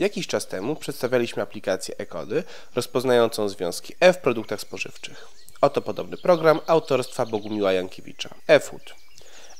Jakiś czas temu przedstawialiśmy aplikację e-kody rozpoznającą związki E w produktach spożywczych. Oto podobny program autorstwa Bogumiła Jankiewicza. eFood.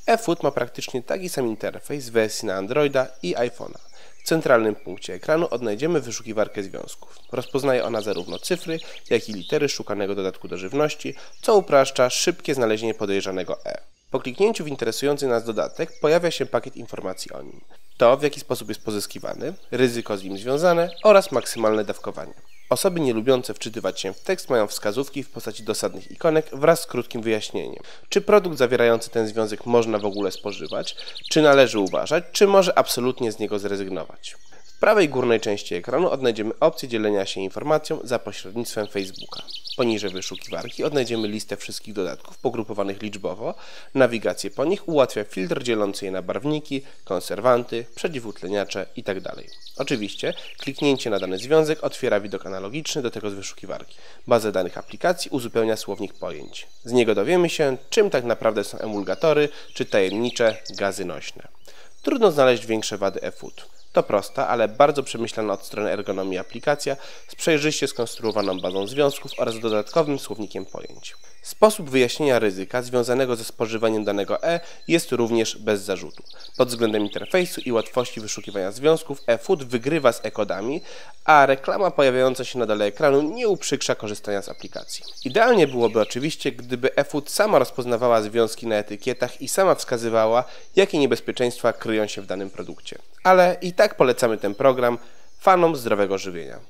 eFood ma praktycznie taki sam interfejs w wersji na Androida i iPhone'a. W centralnym punkcie ekranu odnajdziemy wyszukiwarkę związków. Rozpoznaje ona zarówno cyfry, jak i litery szukanego dodatku do żywności, co upraszcza szybkie znalezienie podejrzanego E. Po kliknięciu w interesujący nas dodatek pojawia się pakiet informacji o nim. To, w jaki sposób jest pozyskiwany, ryzyko z nim związane oraz maksymalne dawkowanie. Osoby nielubiące wczytywać się w tekst mają wskazówki w postaci dosadnych ikonek wraz z krótkim wyjaśnieniem. Czy produkt zawierający ten związek można w ogóle spożywać, czy należy uważać, czy może absolutnie z niego zrezygnować. Prawej górnej części ekranu odnajdziemy opcję dzielenia się informacją za pośrednictwem Facebooka. Poniżej wyszukiwarki odnajdziemy listę wszystkich dodatków pogrupowanych liczbowo. Nawigację po nich ułatwia filtr dzielący je na barwniki, konserwanty, przeciwutleniacze itd. Oczywiście kliknięcie na dany związek otwiera widok analogiczny do tego z wyszukiwarki. Bazę danych aplikacji uzupełnia słownik pojęć. Z niego dowiemy się, czym tak naprawdę są emulgatory czy tajemnicze gazy nośne. Trudno znaleźć większe wady eFood. To prosta, ale bardzo przemyślana od strony ergonomii aplikacja z przejrzyście skonstruowaną bazą związków oraz dodatkowym słownikiem pojęć. Sposób wyjaśnienia ryzyka związanego ze spożywaniem danego E jest również bez zarzutu. Pod względem interfejsu i łatwości wyszukiwania związków eFood wygrywa z e-kodami, a reklama pojawiająca się na dole ekranu nie uprzykrza korzystania z aplikacji. Idealnie byłoby oczywiście, gdyby eFood sama rozpoznawała związki na etykietach i sama wskazywała, jakie niebezpieczeństwa kryją się w danym produkcie. Ale i tak polecamy ten program fanom zdrowego żywienia.